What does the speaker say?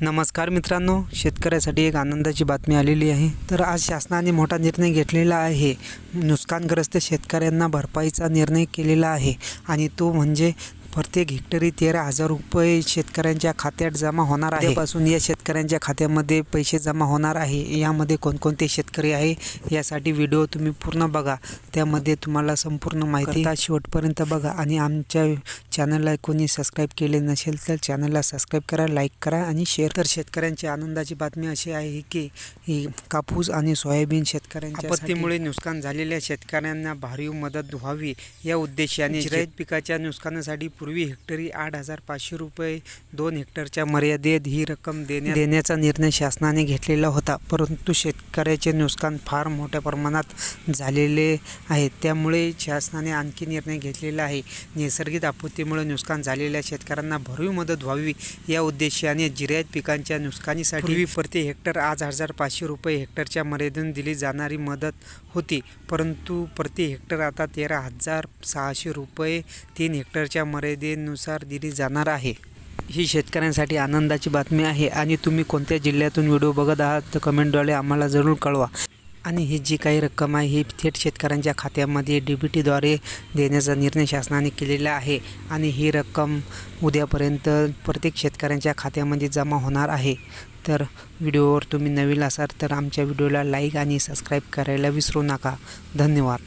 नमस्कार मित्रांनो शेतकऱ्यासाठी एक आनंदाची बातमी आलेली आहे. तर आज शासनाने मोठा निर्णय घेतलेला आहे. नुकसानग्रस्त शेतकऱ्यांना भरपाईचा निर्णय केलेला आहे आणि तो म्हणजे प्रत्येक हेक्टरी तेरा हजार रुपये शेतकऱ्यांच्या खात्यात जमा होणार आहे. पासून या शेतकऱ्यांच्या खात्यामध्ये पैसे जमा होणार आहे. यामध्ये कोणकोणते शेतकरी आहे यासाठी व्हिडिओ तुम्ही पूर्ण बघा. त्यामध्ये तुम्हाला संपूर्ण माहिती शेवटपर्यंत बघा. आणि आमच्या चॅनलला कोणी सबस्क्राईब केले नसेल तर चॅनलला सबस्क्राईब करा लाईक करा आणि शेअर तर शेतकऱ्यांची आनंदाची बातमी अशी आहे की ही कापूस आणि सोयाबीन शेतकऱ्यांच्या आपत्तीमुळे नुकसान झालेल्या शेतकऱ्यांना भरीव मदत व्हावी या उद्देशाने जिरायत पिकाच्या नुकसानासाठी पूर्वी हेक्टरी आठ हजार पाचशे रुपये दोन हेक्टरच्या मर्यादेत ही रक्कम देण्या देण्याचा निर्णय शासनाने घेतलेला होता. परंतु शेतकऱ्याचे नुकसान फार मोठ्या प्रमाणात झालेले आहे. त्यामुळे शासनाने आणखी निर्णय घेतलेला आहे. नैसर्गिक आपत्तीमुळे नुकसान झालेल्या शेतकऱ्यांना भरीव मदत व्हावी या उद्देशाने जिरायत पिकांच्या नुकसानीसाठी प्रति हेक्टर आज हजार पाचशे रुपये हेक्टरच्या मर्यादेने दिली जाणारी मदत होती. परंतु प्रति हेक्टर आता तेरा हजार सहाशे रुपये तीन हेक्टरच्या मर्यादेनुसार दिली जाणार आहे. ही शेतकऱ्यांसाठी आनंदाची बातमी आहे आणि तुम्ही कोणत्या जिल्ह्यातून व्हिडिओ बघत आहात तर कमेंटद्वारे आम्हाला जरूर कळवा. आणि ही जी काही रक्कम आहे ही थेट शेतकऱ्यांच्या खात्यामध्ये डी बी टीद्वारे देण्याचा निर्णय शासनाने केलेला आहे आणि ही रक्कम उद्यापर्यंत प्रत्येक शेतकऱ्यांच्या खात्यामध्ये जमा होणार आहे. तर व्हिडिओवर तुम्ही नवीन असाल तर आमच्या व्हिडिओला लाईक आणि सबस्क्राईब करायला विसरू नका. धन्यवाद.